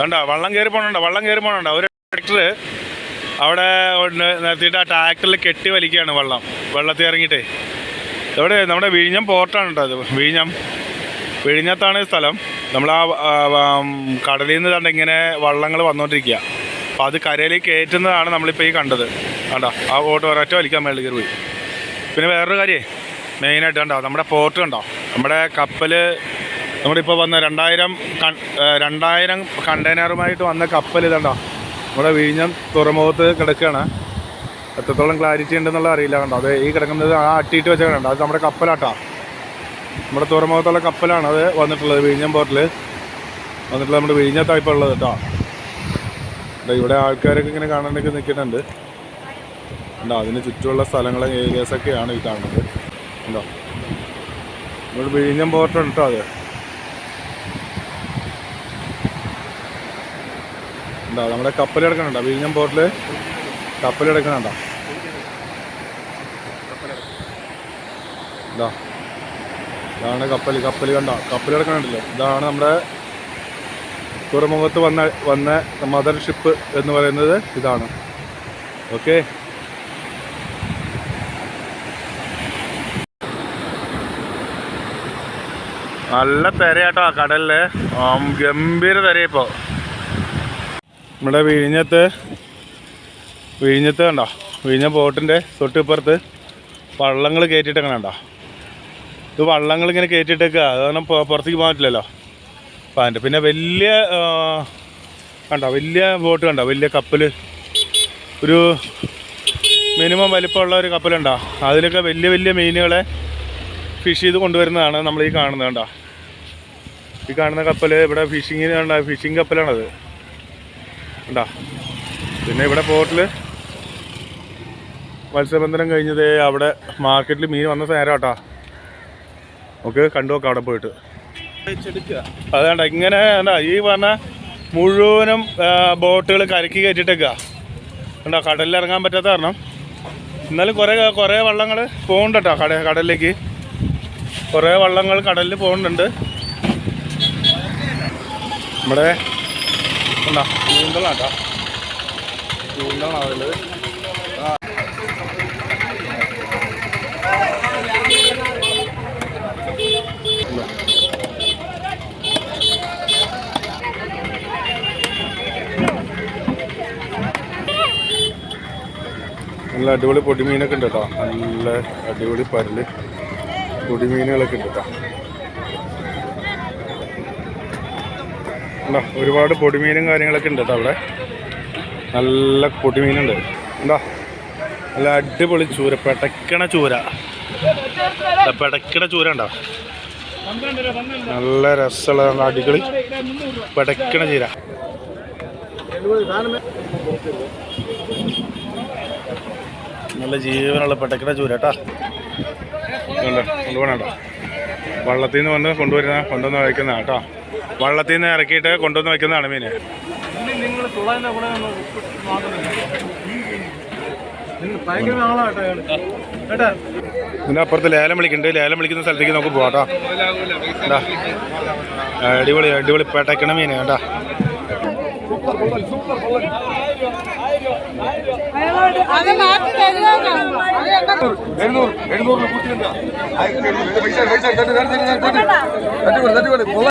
വേണ്ട വള്ളം കയറി പോകണുണ്ട് വള്ളം കയറി പോകണുണ്ട് ഒരു ട്രാക്ടർ അവിടെ നിർത്തിയിട്ട് ആ ട്രാക്ടറിൽ കെട്ടി വലിക്കുകയാണ് വള്ളം. വെള്ളത്തിൽ ഇറങ്ങിയിട്ടേ. ഇവിടെ നമ്മുടെ വിഴിഞ്ഞം പോർട്ടാണ് കേട്ടോ അത്. വിഴിഞ്ഞം. വിഴിഞ്ഞത്താണ് സ്ഥലം. നമ്മൾ ആ കടലിൽ നിന്ന് കണ്ട് ഇങ്ങനെ വള്ളങ്ങൾ വന്നുകൊണ്ടിരിക്കുക അപ്പോൾ അത് കരയിലേക്ക് കയറ്റുന്നതാണ് നമ്മളിപ്പോൾ ഈ കണ്ടത്. കണ്ടോ? ആ ബോട്ട് ഒരൊറ്റ വലിക്കാൻ മേളിൽ കയറി പോയി. പിന്നെ വേറൊരു കാര്യമേ മെയിനായിട്ട് കണ്ടോ? നമ്മുടെ പോർട്ട് കണ്ടോ? നമ്മുടെ കപ്പൽ നമ്മുടെ ഇപ്പോൾ വന്ന രണ്ടായിരം രണ്ടായിരം കണ്ടെയ്നറുമായിട്ട് വന്ന കപ്പൽ ഇതുണ്ടോ? നമ്മുടെ വിഴിഞ്ഞം തുറമുഖത്ത് കിടക്കുകയാണ് എത്രത്തോളം ക്ലാരിറ്റി ഉണ്ടെന്നുള്ള അറിയില്ല കണ്ടോ? അത് ഈ കിടക്കുന്നത് ആ അട്ടിയിട്ട് വെച്ച കണ്ടോ? അത് നമ്മുടെ കപ്പലാട്ടോ. നമ്മുടെ തുറമുഖത്തുള്ള കപ്പലാണ് അത് വന്നിട്ടുള്ളത് വിഴിഞ്ഞം പോർട്ടിൽ വന്നിട്ടുള്ളത് നമ്മുടെ വിഴിഞ്ഞത്തായിപ്പുള്ളത് കേട്ടോ. ഇവിടെ ആൾക്കാരൊക്കെ ഇങ്ങനെ കാണാനൊക്കെ നിൽക്കുന്നുണ്ട്. ഉണ്ടോ അതിന് ചുറ്റുമുള്ള സ്ഥലങ്ങളെ ഏരിയാസൊക്കെയാണ് ഈ കാണുന്നത്. ഉണ്ടോ നമ്മുടെ വിഴിഞ്ഞം പോർട്ടുണ്ട് കേട്ടോ അത്? ഉണ്ടോ നമ്മുടെ കപ്പൽ കിടക്കണുണ്ടോ. വിഴിഞ്ഞം പോർട്ടിൽ കപ്പൽ കിടക്കണുണ്ടോ. ഇതാ ഇതാണ് കപ്പൽ കപ്പൽ കണ്ട? കപ്പൽ കിടക്കണുണ്ടല്ലോ. ഇതാണ് നമ്മുടെ തുറമുഖത്ത് വന്ന വന്ന മദർ ഷിപ്പ് എന്ന് പറയുന്നത് ഇതാണ്. ഓക്കെ. നല്ല തിരയാട്ടോ കടലിൽ. ആം, ഗംഭീര തിര ഇപ്പോൾ നമ്മുടെ വിഴിഞ്ഞത്ത് വിഴിഞ്ഞത്ത് കണ്ടോ? വിഴിഞ്ഞ ബോട്ടിന്റെ തൊട്ടിപ്പുറത്ത് വള്ളങ്ങൾ കയറ്റിയിട്ടങ്ങനെ കണ്ടോ? ഇത് വള്ളങ്ങൾ ഇങ്ങനെ കയറ്റിയിട്ടേക്കുക അത് കാരണം പുറത്തേക്ക് പോകാൻ പറ്റില്ലല്ലോ. അപ്പം അതിന്റെ പിന്നെ വലിയ കണ്ടോ? വലിയ ബോട്ട് കണ്ടോ? വലിയ കപ്പൽ ഒരു മിനിമം വലിപ്പമുള്ള ഒരു കപ്പലുണ്ടോ? അതിലൊക്കെ വലിയ വലിയ മീനുകളെ ഫിഷ് ചെയ്ത് കൊണ്ടുവരുന്നതാണ് നമ്മൾ ഈ കാണുന്നത് കണ്ടോ? ഈ കാണുന്ന കപ്പൽ ഇവിടെ ഫിഷിങ്ങിന് ഫിഷിംഗ് കപ്പലാണത്. കണ്ടോ പിന്നെ ഇവിടെ പോർട്ടിൽ മത്സ്യബന്ധനം കഴിഞ്ഞത് അവിടെ മാർക്കറ്റിൽ മീൻ വന്ന നേരം കേട്ടോ? നമുക്ക് കണ്ടു നോക്കാം അവിടെ പോയിട്ട്. അതാണ്ട ഇങ്ങനെ എന്താ ഈ പറഞ്ഞ മുഴുവനും ബോട്ടുകൾ കരക്കി കയറ്റിട്ടേക്കുക കണ്ടോ കടലിൽ ഇറങ്ങാൻ പറ്റാത്ത കാരണം. എന്നാലും കുറേ കുറേ വള്ളങ്ങൾ പോകുന്നുണ്ട് കേട്ടോ കട കടലിലേക്ക്. കുറേ വള്ളങ്ങൾ കടലിൽ പോകുന്നുണ്ട് നമ്മുടെ ഉണ്ടോ? ചൂണ്ടലാണ് അതിൽ നല്ല അടിപൊളി പൊടിമീനൊക്കെ ഉണ്ട് കേട്ടോ നല്ല അടിപൊളി പരൽ പൊടിമീനുകളൊക്കെ ഉണ്ട് കേട്ടോ ഉണ്ടോ ഒരുപാട് പൊടിമീനും കാര്യങ്ങളൊക്കെ ഉണ്ട് കേട്ടോ അവിടെ. നല്ല പൊടിമീനുണ്ട്. എന്താ നല്ല അടിപൊളി ചൂര പെടക്കണ ചൂര. പെടക്കണ ചൂര ഉണ്ടോ? നല്ല രസമുള്ള അടികളി പെടക്കണ ചീര. നല്ല ജീവനുള്ള പെടക്കണ ചൂര കേട്ടാ. കൊണ്ടുപോകണം കേട്ടോ. വള്ളത്തിൽ നിന്ന് വന്ന് കൊണ്ടുവരുന്ന കൊണ്ടുവന്ന് വയ്ക്കുന്ന കേട്ടോ. വള്ളത്തിൽ നിന്ന് ഇറക്കിയിട്ട് കൊണ്ടുവന്ന് വെക്കുന്നതാണ് മീന് ഇതിന്റെ അപ്പുറത്ത് ലേലം വിളിക്കുന്നുണ്ട് ലേലം വിളിക്കുന്ന സ്ഥലത്തേക്ക് നമുക്ക് പോകാം അടിപൊളി അടിപൊളി പെട്ടക്കണ മീൻ കേട്ടാ എഴുന്നൂറ് പൈസ പൈസ തട്ടി തട്ടി തട്ടി തട്ടി കൊടു തട്ടി കൊടു